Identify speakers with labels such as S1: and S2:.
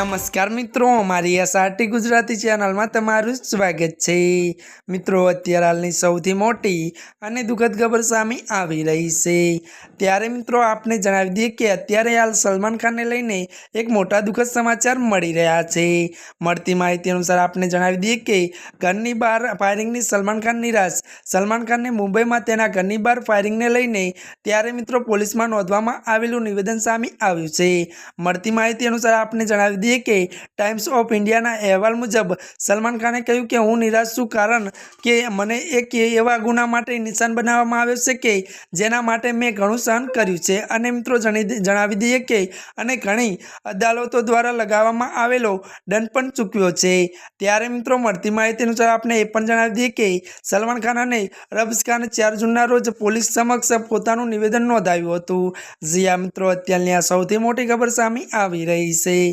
S1: નમસ્કાર મિત્રો, અમારી એસઆરટી ગુજરાતી ચેનલમાં તમારું સ્વાગત છે. મિત્રો, અત્યારે હાલની સૌથી મોટી અને દુઃખદ ખબર સામે આવી રહી છે. ત્યારે મિત્રો, આપને જણાવી દઈએ કે અત્યારે હાલ સલમાન ખાનને લઈને એક મોટા દુઃખદ સમાચાર મળી રહ્યા છે. મળતી માહિતી અનુસાર આપને જણાવી દઈએ કે ઘરની બહાર ફાયરિંગની સલમાન ખાન નિરાશ. સલમાન ખાનને મુંબઈમાં તેના ઘરની બહાર ફાયરિંગને લઈને ત્યારે મિત્રો, પોલીસમાં નોંધવામાં આવેલું નિવેદન સામે આવ્યું છે. મળતી માહિતી અનુસાર આપને જણાવી દઈએ કે ટાઈમ્સ ઓફ ઇન્ડિયાના અહેવાલ મુજબ, સલમાન ખાને કહ્યું કે, હું નિરાશ છું કારણ કે મને એક એવા ગુના માટે નિશાન બનાવવામાં આવ્યો છે કે, જેના માટે મેં ઘણું સહન કર્યું છે. અને મિત્રો, જણી જણાવી દઈએ કે, અને ઘણી અદાલતો દ્વારા લગાવવામાં આવેલો દંડ પણ ચૂક્યો છે. ત્યારે મિત્રો, મળતી માહિતી અનુસાર આપણે એ પણ જણાવી દઈએ કે, સલમાન ખાન અને રબ્સ ખાન ચાર જૂનના રોજ પોલીસ સમક્ષ પોતાનું નિવેદન નોંધાવ્યું હતું. જ્યાં મિત્રો, અત્યારની આ સૌથી મોટી ખબર સામે આવી રહી છે.